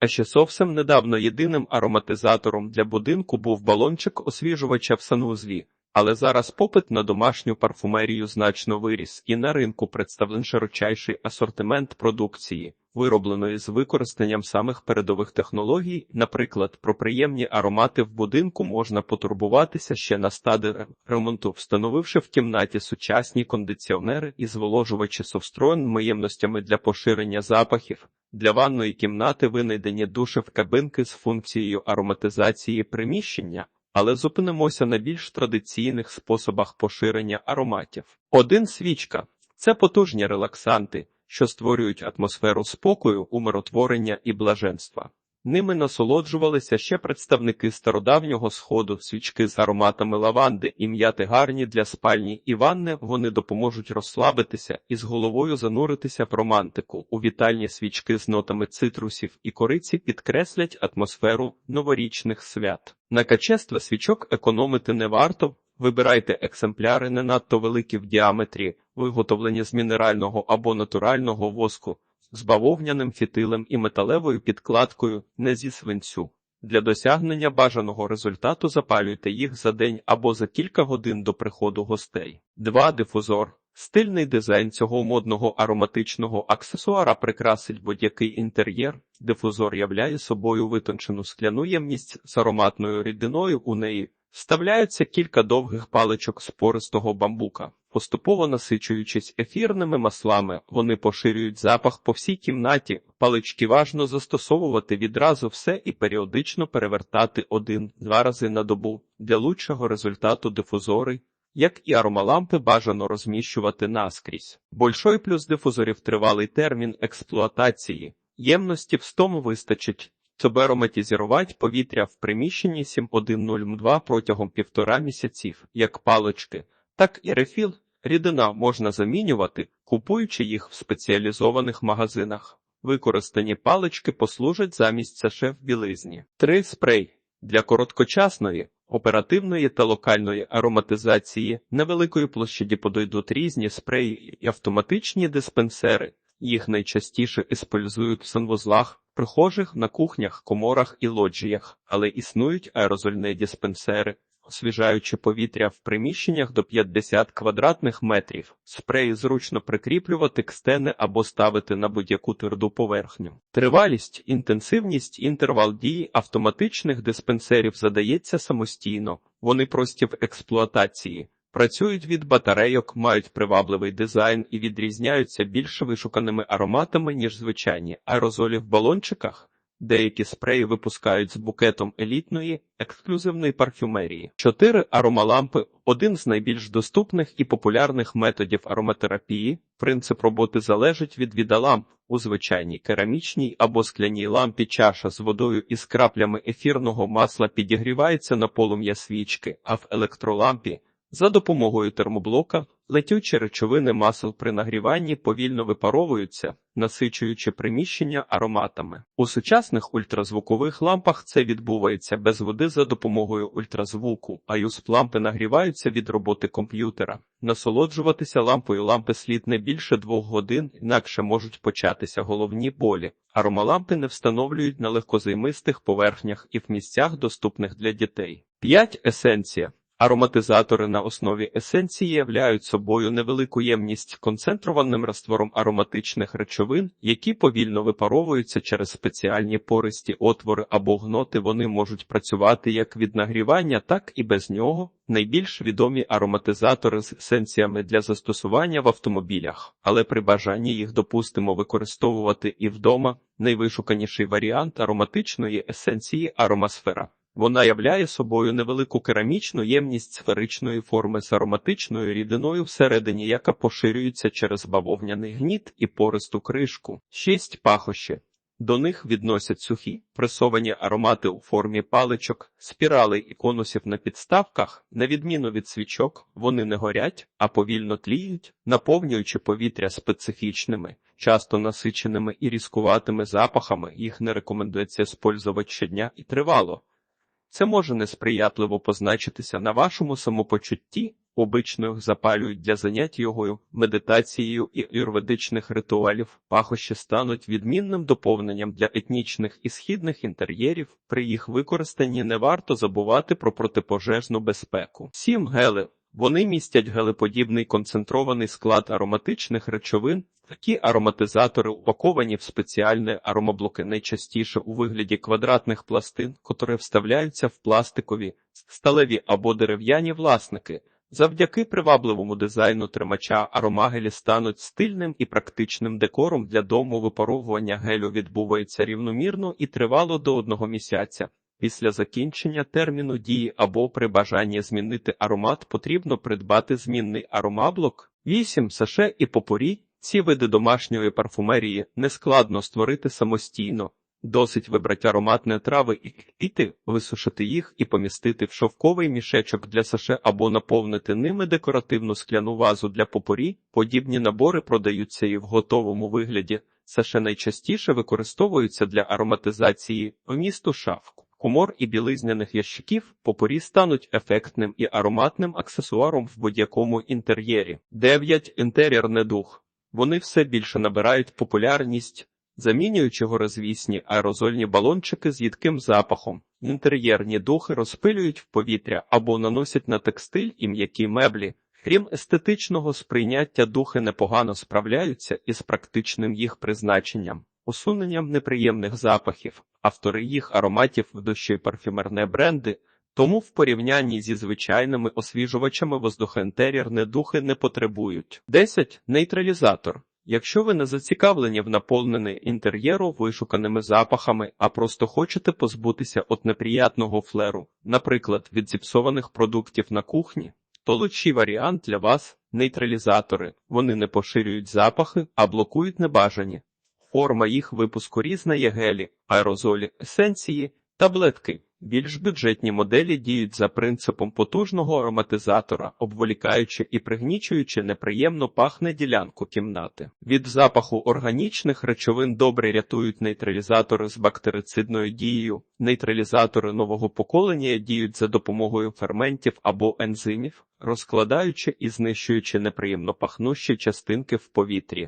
А ще зовсім недавно єдиним ароматизатором для будинку був балончик освіжувача в санузлі. Але зараз попит на домашню парфумерію значно виріс, і на ринку представлен широчайший асортимент продукції, виробленої з використанням самих передових технологій. Наприклад, про приємні аромати в будинку можна потурбуватися ще на стадії ремонту, встановивши в кімнаті сучасні кондиціонери і зволожувачі совстроєн ємностями для поширення запахів. Для ванної кімнати винайдені душев кабинки з функцією ароматизації приміщення. Але зупинимося на більш традиційних способах поширення ароматів. Один свічка це потужні релаксанти, що створюють атмосферу спокою, умиротворення і блаженства. Ними насолоджувалися ще представники стародавнього сходу, свічки з ароматами лаванди і м'яти гарні для спальні і ванни. Вони допоможуть розслабитися і з головою зануритися в романтику. У вітальні свічки з нотами цитрусів і кориці підкреслять атмосферу новорічних свят. На качество свічок економити не варто. Вибирайте екземпляри не надто великі в діаметрі, виготовлені з мінерального або натурального воску з бавовняним фітилем і металевою підкладкою, не зі свинцю. Для досягнення бажаного результату запалюйте їх за день або за кілька годин до приходу гостей. 2. Дифузор. Стильний дизайн цього модного ароматичного аксесуара прикрасить будь-який інтер'єр. Дифузор являє собою витончену скляну ємність з ароматною рідиною у неї. Вставляються кілька довгих паличок з пористого бамбука. Поступово насичуючись ефірними маслами, вони поширюють запах по всій кімнаті. Палички важно застосовувати відразу все і періодично перевертати один-два рази на добу. Для лучшого результату дифузори, як і аромалампи, бажано розміщувати наскрізь. Большой плюс дифузорів тривалий термін експлуатації. Ємності в стому вистачить. Щоб ароматизувати повітря в приміщенні 7102 протягом півтора місяців, як палички, так і рефіл, рідина можна замінювати, купуючи їх в спеціалізованих магазинах. Використані палички послужать замість саше в білизні. 3. спрей для короткочасної, оперативної та локальної ароматизації невеликої площаді подойдуть різні спреї і автоматичні диспенсери. Їх найчастіше іспользують в санвузлах, прихожих на кухнях, коморах і лоджіях, але існують аерозольні диспенсери, освіжаючи повітря в приміщеннях до 50 квадратних метрів. Спреї зручно прикріплювати к стени або ставити на будь-яку тверду поверхню. Тривалість, інтенсивність, інтервал дії автоматичних диспенсерів задається самостійно, вони прості в експлуатації. Працюють від батарейок, мають привабливий дизайн і відрізняються більш вишуканими ароматами, ніж звичайні аерозолі в балончиках. Деякі спреї випускають з букетом елітної, ексклюзивної парфюмерії. Чотири аромалампи один з найбільш доступних і популярних методів ароматерапії. Принцип роботи залежить від віда ламп. У звичайній керамічній або скляній лампі чаша з водою із краплями ефірного масла підігрівається на полум'я свічки, а в електролампі за допомогою термоблока летючі речовини масел при нагріванні повільно випаровуються, насичуючи приміщення ароматами. У сучасних ультразвукових лампах це відбувається без води за допомогою ультразвуку, а юсп-лампи нагріваються від роботи комп'ютера. Насолоджуватися лампою лампи слід не більше двох годин, інакше можуть початися головні болі. Аромалампи не встановлюють на легкозаймистих поверхнях і в місцях, доступних для дітей. 5. есенція. Ароматизатори на основі есенції являють собою невелику ємність концентрованим раствором ароматичних речовин, які повільно випаровуються через спеціальні пористі отвори або гноти. Вони можуть працювати як від нагрівання, так і без нього. Найбільш відомі ароматизатори з есенціями для застосування в автомобілях, але при бажанні їх допустимо використовувати і вдома. Найвишуканіший варіант ароматичної есенції аромасфера. Вона являє собою невелику керамічну ємність сферичної форми з ароматичною рідиною всередині, яка поширюється через бавовняний гніт і пористу кришку. Шість пахощі. До них відносять сухі, пресовані аромати у формі паличок, спіралей і конусів на підставках, на відміну від свічок, вони не горять, а повільно тліють, наповнюючи повітря специфічними, часто насиченими і різкуватими запахами, їх не рекомендується спользувати щодня і тривало. Це може несприятливо позначитися на вашому самопочутті. Обично запалюють для занять йогою, медитацією і юрведичних ритуалів. Пахощі стануть відмінним доповненням для етнічних і східних інтер'єрів. При їх використанні не варто забувати про протипожежну безпеку. Сім гели. Вони містять гелеподібний концентрований склад ароматичних речовин. Такі ароматизатори упаковані в спеціальні аромаблоки найчастіше у вигляді квадратних пластин, котрі вставляються в пластикові, сталеві або дерев'яні власники. Завдяки привабливому дизайну тримача аромагелі стануть стильним і практичним декором для дому випаровування гелю відбувається рівномірно і тривало до одного місяця. Після закінчення терміну дії або при бажанні змінити аромат потрібно придбати змінний аромаблок, 8 саше і попорі. Ці види домашньої парфумерії нескладно створити самостійно. Досить вибрати ароматні трави і квіти, висушити їх і помістити в шовковий мішечок для саше або наповнити ними декоративну скляну вазу для попорі. Подібні набори продаються і в готовому вигляді. Саше найчастіше використовуються для ароматизації вмісту шафку. Комор і білизняних ящиків попорі стануть ефектним і ароматним аксесуаром в будь-якому інтер'єрі. 9. Інтер'єрний дух. Вони все більше набирають популярність, замінюючи горозвісні аерозольні балончики з їдким запахом. Інтер'єрні духи розпилюють в повітря або наносять на текстиль і м'які меблі. Крім естетичного сприйняття, духи непогано справляються із практичним їх призначенням, усуненням неприємних запахів. Автори їх ароматів в душі парфюмерне бренди, тому в порівнянні зі звичайними освіжувачами воздухоінтер'єрні духи не потребують. 10. Нейтралізатор. Якщо ви не зацікавлені в наповненні інтер'єру вишуканими запахами, а просто хочете позбутися от неприятного флеру, наприклад, від зіпсованих продуктів на кухні, то лучший варіант для вас нейтралізатори. Вони не поширюють запахи, а блокують небажані. Форма їх випуску різна є гелі, аерозолі, есенції, таблетки. Більш бюджетні моделі діють за принципом потужного ароматизатора, обволікаючи і пригнічуючи неприємно пахне ділянку кімнати. Від запаху органічних речовин добре рятують нейтралізатори з бактерицидною дією. Нейтралізатори нового поколення діють за допомогою ферментів або ензимів, розкладаючи і знищуючи неприємно пахнущі частинки в повітрі.